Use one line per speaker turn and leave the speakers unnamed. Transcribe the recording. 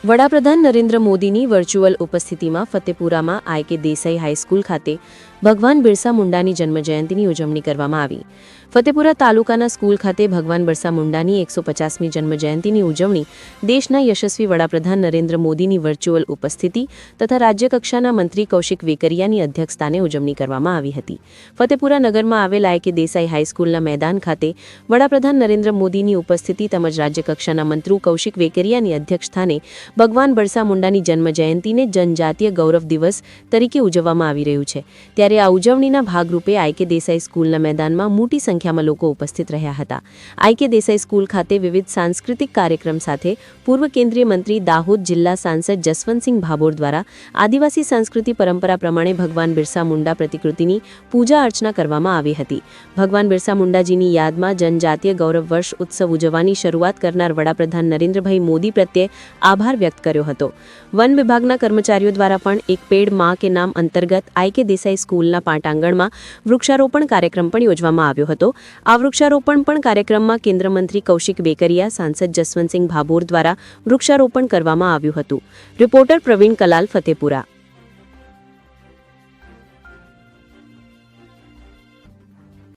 વડાપ્રધાન નરેન્દ્ર મોદીની વર્ચ્યુઅલ ઉપસ્થિતિમાં ફતેપુરામાં આઈ કે દેસાઈ હાઈસ્કૂલ ખાતે ભગવાન બિરસા મુંડાની જન્મજયંતિની ઉજવણી કરવામાં આવી. ફતેપુરા તાલુકાના સ્કૂલ ખાતે ભગવાન બિરસા મુંડાની એકસો પચાસમી જન્મજયંતિની ઉજવણી દેશના યશસ્વી વડાપ્રધાન નરેન્દ્ર મોદીની વર્ચ્યુઅલ ઉપસ્થિતિ તથા રાજ્યકક્ષાના મંત્રી કૌશિક વેકરિયાની અધ્યક્ષતાને ઉજવણી કરવામાં આવી હતી. ફતેપુરા નગરમાં આવેલા કે દેસાઈ હાઈસ્કૂલના મેદાન ખાતે વડાપ્રધાન નરેન્દ્ર મોદીની ઉપસ્થિતિ તેમજ રાજ્યકક્ષાના મંત્રી કૌશિક વેકરિયાની અધ્યક્ષસ્થાને ભગવાન બિરસા મુંડાની જન્મજયંતિને જનજાતીય ગૌરવ દિવસ તરીકે ઉજવવામાં આવી રહ્યું છે. ત્યારે આ ઉજવણીના ભાગરૂપે આઈકે દેસાઈ સ્કૂલના મેદાનમાં મોટી સંખ્યામાં લોકો ઉપસ્થિત રહ્યા હતા. આઈકે દેસાઈ સ્કૂલ ખાતે વિવિધ સાંસ્કૃતિક કાર્યક્રમ સાથે પૂર્વ કેન્દ્રીય મંત્રી દાહોદ જિલ્લા સાંસદ જસવંતસિંહ ભાભોર દ્વારા આદિવાસી સંસ્કૃતિ પરંપરા પ્રમાણે ભગવાન બિરસા મુંડા પ્રતિકૃતિની પૂજા અર્ચના કરવામાં આવી હતી. ભગવાન બિરસા મુંડાજીની યાદમાં જનજાતીય ગૌરવ વર્ષ ઉત્સવ ઉજવવાની શરૂઆત કરનાર વડાપ્રધાન નરેન્દ્રભાઈ મોદી પ્રત્યે આભાર વ્યક્ત કર્યો હતો. વન વિભાગના કર્મચારીઓ દ્વારા પણ એક પેડમાં કે નામ અંતર્ગત આઈ કે દેસાઈ સ્કૂલના પાટાંગણમાં વૃક્ષારોપણ કાર્યક્રમ પણ યોજવામાં આવ્યો હતો. આ વૃક્ષારોપણ પણ કાર્યક્રમમાં કેન્દ્ર મંત્રી કૌશિક બેકરિયા, સાંસદ જસવંતસિંહ ભાભોર દ્વારા વૃક્ષારોપણ કરવામાં આવ્યું હતું. રિપોર્ટર પ્રવીણ કલાલ ફતેપુરા.